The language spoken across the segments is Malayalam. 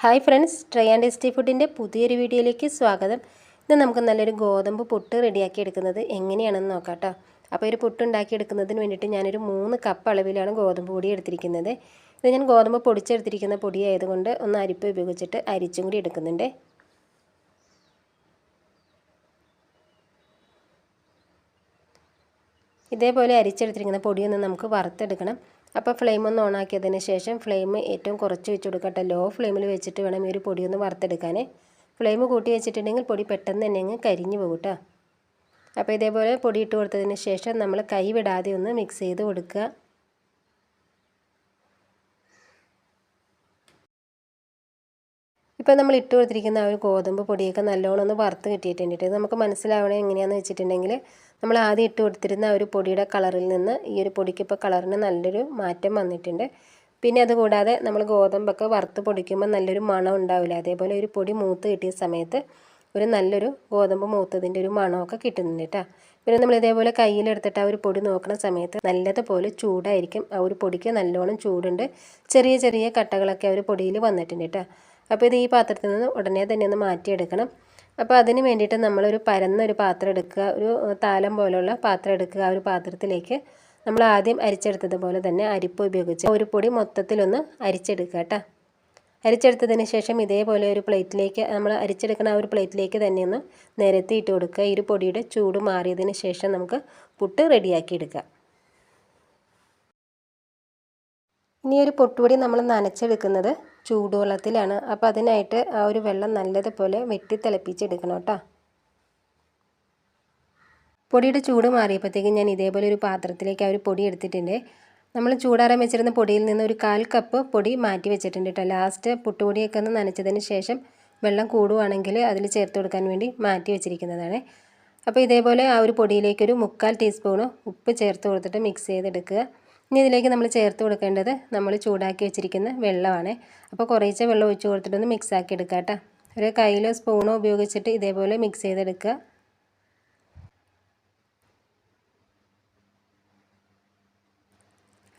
Hi friends try and tasty ഫുഡിന്റെ പുതിയൊരു വീഡിയോയിലേക്ക് സ്വാഗതം. ഇന്ന് നമുക്ക് നല്ലൊരു ഗോതമ്പ് പുട്ട് റെഡിയാക്കി എടുക്കുന്നത് എങ്ങനെയാണെന്ന് നോക്കാം കേട്ടോ അപ്പോൾ ഒരു പുട്ട് ഉണ്ടാക്കി എടുക്കുന്നതിന് വേണ്ടിയിട്ട് ഞാനൊരു മൂന്ന് കപ്പ് അളവിലാണ് ഗോതമ്പ് പൊടി എടുത്തിരിക്കുന്നത്. ഇത് ഞാൻ ഗോതമ്പ് പൊടിച്ചെടുത്തിരിക്കുന്ന പൊടി ആയതുകൊണ്ട് ഒന്ന് അരിപ്പ് ഉപയോഗിച്ചിട്ട് അരിച്ചും കൂടി എടുക്കുന്നുണ്ട്. ഇതേപോലെ അരിച്ചെടുത്തിരിക്കുന്ന പൊടിയൊന്ന് നമുക്ക് വറുത്തെടുക്കണം. അപ്പോൾ ഫ്ലെയിം ഒന്ന് ഓണാക്കിയതിന് ശേഷം ഫ്ലെയിം ഏറ്റവും കുറച്ച് വെച്ച് കൊടുക്കട്ടെ ലോ ഫ്ലെയിമിൽ വെച്ചിട്ട് വേണം ഈ ഒരു പൊടി ഒന്ന് വറുത്തെടുക്കാൻ ഫ്ലെയിം കൂട്ടി വെച്ചിട്ടുണ്ടെങ്കിൽ പൊടി പെട്ടെന്ന് തന്നെ അങ്ങ് കരിഞ്ഞു പോകും കേട്ടോ അപ്പോൾ ഇതേപോലെ പൊടി ഇട്ട് കൊടുത്തതിന് ശേഷം നമ്മൾ കൈ വിടാതെ ഒന്ന് മിക്സ് ചെയ്ത് കൊടുക്കുക. ഇപ്പോൾ നമ്മൾ ഇട്ട് കൊടുത്തിരിക്കുന്ന ആ ഒരു ഗോതമ്പ് പൊടിയൊക്കെ നല്ലോണം ഒന്ന് വറുത്ത് കിട്ടിയിട്ടുണ്ട് ഇത് നമുക്ക് മനസ്സിലാവണേ എങ്ങനെയാണെന്ന് വെച്ചിട്ടുണ്ടെങ്കിൽ നമ്മൾ ആദ്യം ഇട്ട് കൊടുത്തിരുന്ന ആ ഒരു പൊടിയുടെ കളറിൽ നിന്ന് ഈ ഒരു പൊടിക്ക് ഇപ്പോൾ കളറിന് നല്ലൊരു മാറ്റം വന്നിട്ടുണ്ട്. പിന്നെ അതുകൂടാതെ നമ്മൾ ഗോതമ്പൊക്കെ വറുത്ത് പൊടിക്കുമ്പോൾ നല്ലൊരു മണം ഉണ്ടാവില്ല. അതേപോലെ ഒരു പൊടി മൂത്ത് കിട്ടിയ സമയത്ത് ഒരു നല്ലൊരു ഗോതമ്പ് മൂത്തതിന്റെ ഒരു മണമൊക്കെ കിട്ടുന്നുണ്ട് കേട്ടോ. പിന്നെ നമ്മൾ ഇതേപോലെ കയ്യിലെടുത്തിട്ട് ആ ഒരു പൊടി നോക്കുന്ന സമയത്ത് നല്ലതുപോലെ ചൂടായിരിക്കും. ആ ഒരു പൊടിക്ക് നല്ലോണം ചൂടുണ്ട്. ചെറിയ ചെറിയ കട്ടകളൊക്കെ ആ ഒരു പൊടിയിൽ വന്നിട്ടുണ്ട് കേട്ടോ. അപ്പോൾ ഇത് ഈ പാത്രത്തിൽ നിന്ന് ഉടനെ തന്നെ ഒന്ന് മാറ്റിയെടുക്കണം. അപ്പോൾ അതിന് വേണ്ടിയിട്ട് നമ്മളൊരു പരന്ന ഒരു പാത്രം എടുക്കുക. ഒരു താലം പോലുള്ള പാത്രം എടുക്കുക ആ ഒരു പാത്രത്തിലേക്ക്. നമ്മൾ ആദ്യം അരിച്ചെടുത്തതുപോലെ തന്നെ അരിപ്പ് ഉപയോഗിച്ച് ഒരു പൊടി മൊത്തത്തിലൊന്ന് അരിച്ചെടുക്കുക കേട്ടോ. അരിച്ചെടുത്തതിന് ശേഷം ഇതേപോലെ ഒരു പ്ലേറ്റിലേക്ക് നമ്മൾ അരിച്ചെടുക്കുന്ന ആ ഒരു പ്ലേറ്റിലേക്ക് തന്നെ ഒന്ന് നിരത്തിയിട്ട് കൊടുക്കുക. ഈ ഒരു പൊടിയുടെ ചൂട് മാറിയതിന് ശേഷം നമുക്ക് പുട്ട് റെഡിയാക്കി എടുക്കാം. ഇനി ഒരു പൊട്ടുപൊടി നമ്മൾ നനച്ചെടുക്കുന്നത് ചൂടുവെള്ളത്തിലാണ്. അപ്പോൾ അതിനായിട്ട് ആ ഒരു വെള്ളം നല്ലതുപോലെ വെട്ടി തിളപ്പിച്ചെടുക്കണം കേട്ടോ. പൊടിയുടെ ചൂട് മാറിയപ്പോഴത്തേക്കും ഞാൻ ഇതേപോലെ ഒരു പാത്രത്തിലേക്ക് ആ ഒരു പൊടി എടുത്തിട്ടുണ്ട്. നമ്മൾ ചൂടാറാൻ വെച്ചിരുന്ന പൊടിയിൽ നിന്ന് ഒരു കാൽ കപ്പ് പൊടി മാറ്റി വെച്ചിട്ടുണ്ട് കേട്ടോ. ലാസ്റ്റ് പുട്ടുപൊടിയൊക്കെ ഒന്ന് നനച്ചതിന് ശേഷം വെള്ളം കൂടുവാണെങ്കിൽ അതിൽ ചേർത്ത് കൊടുക്കാൻ വേണ്ടി മാറ്റി വെച്ചിരിക്കുന്നതാണ്. അപ്പോൾ ഇതേപോലെ ആ ഒരു പൊടിയിലേക്ക് ഒരു മുക്കാൽ ടീസ്പൂണ് ഉപ്പ് ചേർത്ത് കൊടുത്തിട്ട് മിക്സ് ചെയ്തെടുക്കുക. ഇനി ഇതിലേക്ക് നമ്മൾ ചേർത്ത് കൊടുക്കേണ്ടത് നമ്മൾ ചൂടാക്കി വെച്ചിരിക്കുന്ന വെള്ളമാണ്. അപ്പോൾ കുറേശ്ശെ വെള്ളം ഒഴിച്ച് കൊടുത്തിട്ടൊന്ന് മിക്സ് ആക്കി എടുക്കുക കേട്ടോ. ഒരു കയ്യിലോ സ്പൂണോ ഉപയോഗിച്ചിട്ട് ഇതേപോലെ മിക്സ് ചെയ്തെടുക്കുക.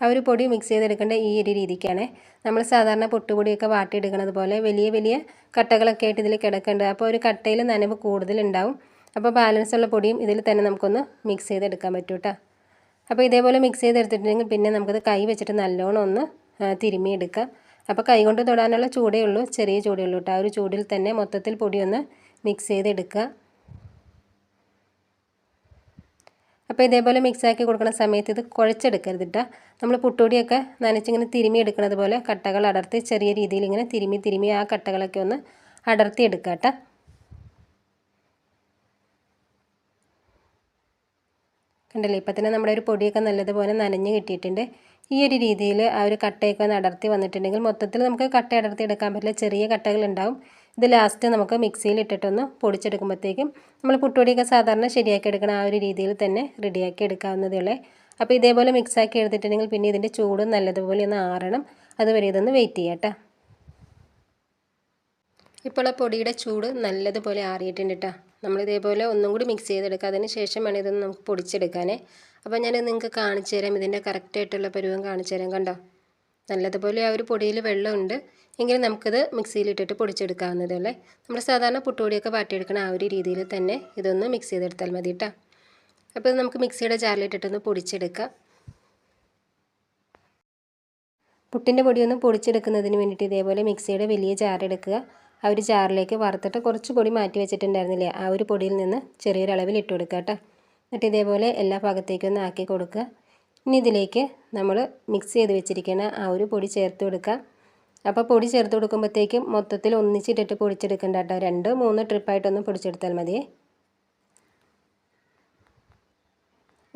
ആ ഒരു പൊടി മിക്സ് ചെയ്തെടുക്കേണ്ട ഈ ഒരു രീതിക്കാണ്. നമ്മൾ സാധാരണ പൊട്ടുപൊടിയൊക്കെ വാട്ടിയെടുക്കുന്നത് പോലെ വലിയ വലിയ കട്ടകളൊക്കെ ആയിട്ട് ഇതിൽ കിടക്കേണ്ടത് അപ്പോൾ ഒരു കട്ടയിൽ നനവ് കൂടുതലുണ്ടാവും അപ്പോൾ ബാലൻസ് ഉള്ള പൊടിയും ഇതിൽ തന്നെ നമുക്കൊന്ന് മിക്സ് ചെയ്തെടുക്കാൻ പറ്റും കേട്ടോ. അപ്പോൾ ഇതേപോലെ മിക്സ് ചെയ്തെടുത്തിട്ടുണ്ടെങ്കിൽ പിന്നെ നമുക്കത് കൈ വെച്ചിട്ട് നല്ലോണം ഒന്ന് തിരുമിയെടുക്കാം അപ്പോൾ കൈ കൊണ്ട് തൊടാനുള്ള ചൂടേ ഉള്ളൂ ചെറിയ ചൂടേ ഉള്ളൂ കേട്ടോ. ആ ഒരു ചൂടിൽ തന്നെ മൊത്തത്തിൽ പൊടി ഒന്ന് മിക്സ് ചെയ്തെടുക്കുക. അപ്പോൾ ഇതേപോലെ മിക്സാക്കി കൊടുക്കുന്ന സമയത്ത് ഇത് കുഴച്ചെടുക്കരുത് കേട്ടോ. നമ്മൾ പുട്ടുപൊടിയൊക്കെ നനച്ചിങ്ങനെ തിരുമ്മി എടുക്കുന്നത് പോലെ കട്ടകൾ അടർത്തി ചെറിയ രീതിയിൽ ഇങ്ങനെ തിരുമ്മി തിരുമ്മി ആ കട്ടകളൊക്കെ ഒന്ന് അടർത്തി എടുക്കാം കേട്ടോ. കണ്ടല്ലേ? ഇപ്പം തന്നെ നമ്മുടെ ഒരു പൊടിയൊക്കെ നല്ലതുപോലെ നനഞ്ഞ് കിട്ടിയിട്ടുണ്ട്. ഈ ഒരു രീതിയിൽ ആ ഒരു കട്ടയൊക്കെ ഒന്ന് അടർത്തി വന്നിട്ടുണ്ടെങ്കിൽ മൊത്തത്തിൽ നമുക്ക് കട്ട അടർത്തി എടുക്കാൻ പറ്റില്ല. ചെറിയ കട്ടകളുണ്ടാവും ഇത് ലാസ്റ്റ് നമുക്ക് മിക്സിയിൽ ഇട്ടിട്ടൊന്ന് പൊടിച്ചെടുക്കുമ്പോഴത്തേക്കും നമ്മൾ പുട്ടുപൊടിയൊക്കെ സാധാരണ ശരിയാക്കി എടുക്കണം ആ ഒരു രീതിയിൽ തന്നെ റെഡിയാക്കി എടുക്കാവുന്നതേ ഉള്ളേ. അപ്പോൾ ഇതേപോലെ മിക്സാക്കി എടുത്തിട്ടുണ്ടെങ്കിൽ പിന്നെ ഇതിന്റെ ചൂട് നല്ലതുപോലെ ഒന്ന് ആറണം. അതുവരെ ഇതൊന്ന് വെയിറ്റ് ചെയ്യാം ഇപ്പോൾ പൊടിയുടെ ചൂട് നല്ലതുപോലെ ആറിയിട്ടുണ്ട് കേട്ടോ. നമ്മളിതേപോലെ ഒന്നും കൂടി മിക്സ് ചെയ്തെടുക്കുക. അതിന് ശേഷം ഇതൊന്ന് നമുക്ക് പൊടിച്ചെടുക്കാനേ. അപ്പോൾ ഞാൻ നിങ്ങൾക്ക് കാണിച്ചു തരാം. ഇതിന്റെ കറക്റ്റായിട്ടുള്ള പരുവം കാണിച്ചു തരാം. കണ്ടോ? നല്ലതുപോലെ ആ ഒരു പൊടിയിൽ വെള്ളമുണ്ട്. എങ്കിലും നമുക്കിത് മിക്സിയിലിട്ടിട്ട് പൊടിച്ചെടുക്കാവുന്നതേ ഉള്ളേ. നമ്മൾ സാധാരണ പുട്ടുപൊടിയൊക്കെ വാട്ടിയെടുക്കണ ആ ഒരു രീതിയിൽ തന്നെ ഇതൊന്ന് മിക്സ് ചെയ്തെടുത്താൽ മതി കേട്ടോ. അപ്പോൾ ഇത് നമുക്ക് മിക്സിയുടെ ജാറിലിട്ടിട്ടൊന്ന് പൊടിച്ചെടുക്കാം. പുട്ടിന്റെ പൊടി ഒന്ന് പൊടിച്ചെടുക്കുന്നതിന് വേണ്ടിയിട്ട് ഇതേപോലെ മിക്സിയുടെ വലിയ ജാർ എടുക്കുക. ആ ഒരു ജാറിലേക്ക് വറുത്തിട്ട് കുറച്ച് പൊടി മാറ്റി വെച്ചിട്ടുണ്ടായിരുന്നില്ലേ? ആ ഒരു പൊടിയിൽ നിന്ന് ചെറിയൊരളവിൽ ഇട്ട് കൊടുക്കുക കേട്ടോ. എന്നിട്ട് ഇതേപോലെ എല്ലാ ഭാഗത്തേക്കും ഒന്ന് ആക്കി കൊടുക്കുക. ഇനി ഇതിലേക്ക് നമ്മൾ മിക്സ് ചെയ്ത് വെച്ചിരിക്കുന്ന ആ ഒരു പൊടി ചേർത്ത് കൊടുക്കുക. അപ്പോൾ പൊടി ചേർത്ത് കൊടുക്കുമ്പോഴത്തേക്കും മൊത്തത്തിൽ ഒന്നിച്ചിട്ടിട്ട് പൊടിച്ചെടുക്കണ്ട കേട്ടോ. രണ്ട് മൂന്ന് ട്രിപ്പായിട്ടൊന്ന് പൊടിച്ചെടുത്താൽ മതിയേ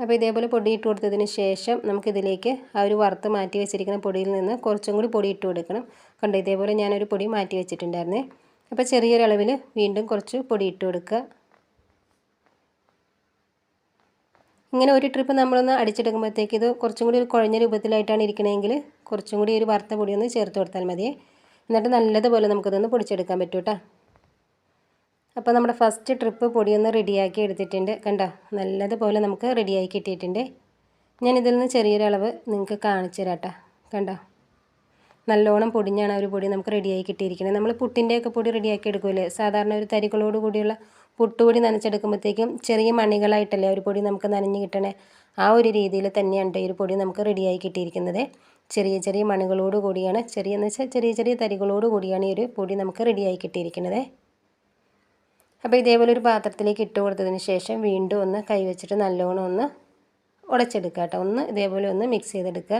അപ്പോൾ ഇതേപോലെ പൊടി ഇട്ട് കൊടുത്തതിന് ശേഷം നമുക്കിതിലേക്ക് ആ ഒരു വറുത്ത് മാറ്റി വെച്ചിരിക്കുന്ന പൊടിയിൽ നിന്ന് കുറച്ചും കൂടി പൊടി ഇട്ട് കൊടുക്കണം. കണ്ടോ ഇതേപോലെ ഞാനൊരു പൊടി മാറ്റി വെച്ചിട്ടുണ്ടായിരുന്നേ. അപ്പോൾ ചെറിയൊരളവിൽ വീണ്ടും കുറച്ച് പൊടി ഇട്ട് കൊടുക്കുക. ഇങ്ങനെ ഒരു ട്രിപ്പ് നമ്മളൊന്ന് അടിച്ചെടുക്കുമ്പോഴത്തേക്ക് ഇത് കുറച്ചും കൂടി ഒരു കുഴഞ്ഞ രൂപത്തിലായിട്ടാണ് ഇരിക്കണമെങ്കിൽ കുറച്ചും കൂടി ഒരു വറുത്ത പൊടിയൊന്ന് ചേർത്ത് കൊടുത്താൽ മതിയേ. എന്നിട്ട് നല്ലതുപോലെ നമുക്കിതൊന്ന് പൊടിച്ചെടുക്കാൻ പറ്റും കേട്ടോ. അപ്പോൾ നമ്മുടെ ഫസ്റ്റ് ട്രിപ്പ് പൊടിയൊന്ന് റെഡിയാക്കി എടുത്തിട്ടുണ്ട്. കണ്ടോ? നല്ലതുപോലെ നമുക്ക് റെഡിയായി കിട്ടിയിട്ടുണ്ട്. ഞാൻ നിന്ന് ചെറിയൊരളവ് നിങ്ങൾക്ക് കാണിച്ചു തരാട്ടോ കണ്ടോ? നല്ലോണം പൊടിഞ്ഞാണ് ഒരു പൊടി നമുക്ക് റെഡിയായി കിട്ടിയിരിക്കുന്നത്. നമ്മൾ പുട്ടിന്റെയൊക്കെ പൊടി റെഡിയാക്കി എടുക്കുമല്ലേ സാധാരണ ഒരു തരികളോട് കൂടിയുള്ള പുട്ടുപൊടി നനച്ചെടുക്കുമ്പോഴത്തേക്കും ചെറിയ മണികളായിട്ടല്ലേ ഒരു പൊടി നമുക്ക് നനഞ്ഞ് കിട്ടണേ? ആ ഒരു രീതിയിൽ തന്നെയാണ് ഈ ഒരു പൊടി നമുക്ക് റെഡിയായി കിട്ടിയിരിക്കുന്നത്. ചെറിയ ചെറിയ മണികളോട് കൂടിയാണ് ചെറിയ എന്ന് വെച്ചാൽ ചെറിയ ചെറിയ തരികളോട് കൂടിയാണ് ഈ ഒരു പൊടി നമുക്ക് റെഡിയായി കിട്ടിയിരിക്കുന്നത്. അപ്പോൾ ഇതേപോലെ ഒരു പാത്രത്തിലേക്ക് ഇട്ട് കൊടുത്തതിന് ശേഷം വീണ്ടും ഒന്ന് കൈവച്ചിട്ട് നല്ലോണം ഒന്ന് ഉടച്ചെടുക്കുക കേട്ടോ. ഒന്ന് ഇതേപോലെ ഒന്ന് മിക്സ് ചെയ്തെടുക്കുക.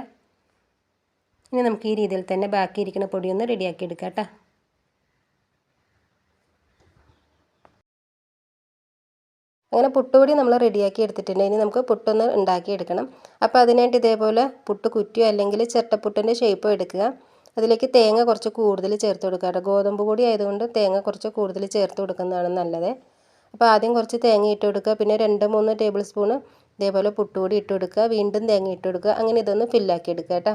ഇനി നമുക്ക് ഈ രീതിയിൽ തന്നെ ബാക്കി ഇരിക്കുന്ന പൊടി ഒന്ന് റെഡിയാക്കി എടുക്കാം കേട്ടോ. അങ്ങനെ പുട്ടുപൊടി നമ്മൾ റെഡിയാക്കി എടുത്തിട്ടുണ്ട്. ഇനി നമുക്ക് പുട്ടൊന്ന് ഉണ്ടാക്കിയെടുക്കണം അപ്പോൾ അതിനായിട്ട് ഇതേപോലെ പുട്ട് കുറ്റിയോ അല്ലെങ്കിൽ ചിരട്ടപ്പുട്ടിന്റെ ഷേപ്പോ എടുക്കുക. അതിലേക്ക് തേങ്ങ കുറച്ച് കൂടുതൽ ചേർത്ത് കൊടുക്കുക കേട്ടോ. ഗോതമ്പ് പൊടി ആയതുകൊണ്ട് തേങ്ങ കുറച്ച് കൂടുതൽ ചേർത്ത് കൊടുക്കുന്നതാണ് നല്ലത്. അപ്പോൾ ആദ്യം കുറച്ച് തേങ്ങ ഇട്ട് കൊടുക്കുക. പിന്നെ രണ്ട് മൂന്ന് ടേബിൾ സ്പൂണ് ഇതേപോലെ പുട്ടുപൊടി ഇട്ട് കൊടുക്കുക. വീണ്ടും തേങ്ങ ഇട്ട് കൊടുക്കുക. അങ്ങനെ ഇതൊന്ന് ഫില്ലാക്കി എടുക്കുക കേട്ടോ.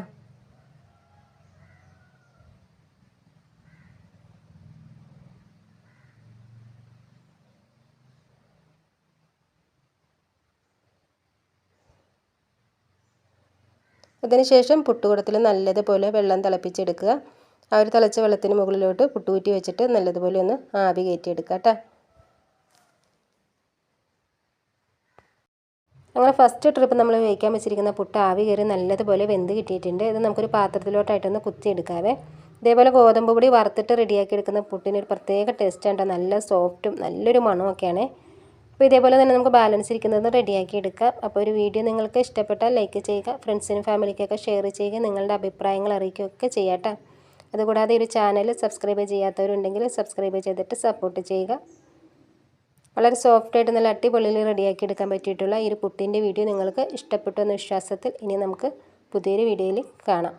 അതിനുശേഷം പുട്ടുകുടത്തിൽ നല്ലതുപോലെ വെള്ളം തിളപ്പിച്ചെടുക്കുക. ആ ഒരു തിളച്ച വെള്ളത്തിന് മുകളിലോട്ട് പുട്ടുകുറ്റി വെച്ചിട്ട് നല്ലതുപോലെ ഒന്ന് ആവി കയറ്റിയെടുക്കുക കേട്ടോ. അങ്ങനെ ഫസ്റ്റ് ട്രിപ്പ് നമ്മൾ വേവിക്കാൻ വെച്ചിരിക്കുന്ന പുട്ട് ആവി കയറി നല്ലതുപോലെ വെന്ത് കിട്ടിയിട്ടുണ്ട്. ഇത് നമുക്കൊരു പാത്രത്തിലോട്ടായിട്ടൊന്ന് കുത്തിയെടുക്കാവേ. ഇതേപോലെ ഗോതമ്പ് പൊടി വറുത്തിട്ട് റെഡിയാക്കി എടുക്കുന്ന പുട്ടിന് ഒരു പ്രത്യേക ടേസ്റ്റ് ആണ് നല്ല സോഫ്റ്റും നല്ലൊരു മണമൊക്കെയാണ് അപ്പോൾ ഇതേപോലെ തന്നെ നമുക്ക് ബാലൻസ് ഇരിക്കുന്നത് റെഡിയാക്കി എടുക്കാം. അപ്പോൾ ഒരു വീഡിയോ നിങ്ങൾക്ക് ഇഷ്ടപ്പെട്ടാൽ ലൈക്ക് ചെയ്യുക ഫ്രണ്ട്സിനും ഫാമിലിക്കൊക്കെ ഷെയർ ചെയ്യുക നിങ്ങളുടെ അഭിപ്രായങ്ങൾ അറിയിക്കുകയൊക്കെ ചെയ്യാട്ടോ. അതുകൂടാതെ ഒരു ചാനൽ സബ്സ്ക്രൈബ് ചെയ്യാത്തവരുണ്ടെങ്കിൽ സബ്സ്ക്രൈബ് ചെയ്തിട്ട് സപ്പോർട്ട് ചെയ്യുക. വളരെ സോഫ്റ്റായിട്ട് നല്ല അടിപൊളിയിൽ റെഡിയാക്കി എടുക്കാൻ പറ്റിയിട്ടുള്ള ഈ ഒരു പുട്ടിന്റെ വീഡിയോ നിങ്ങൾക്ക് ഇഷ്ടപ്പെട്ടു എന്ന വിശ്വാസത്തിൽ ഇനി നമുക്ക് പുതിയൊരു വീഡിയോയിൽ കാണാം.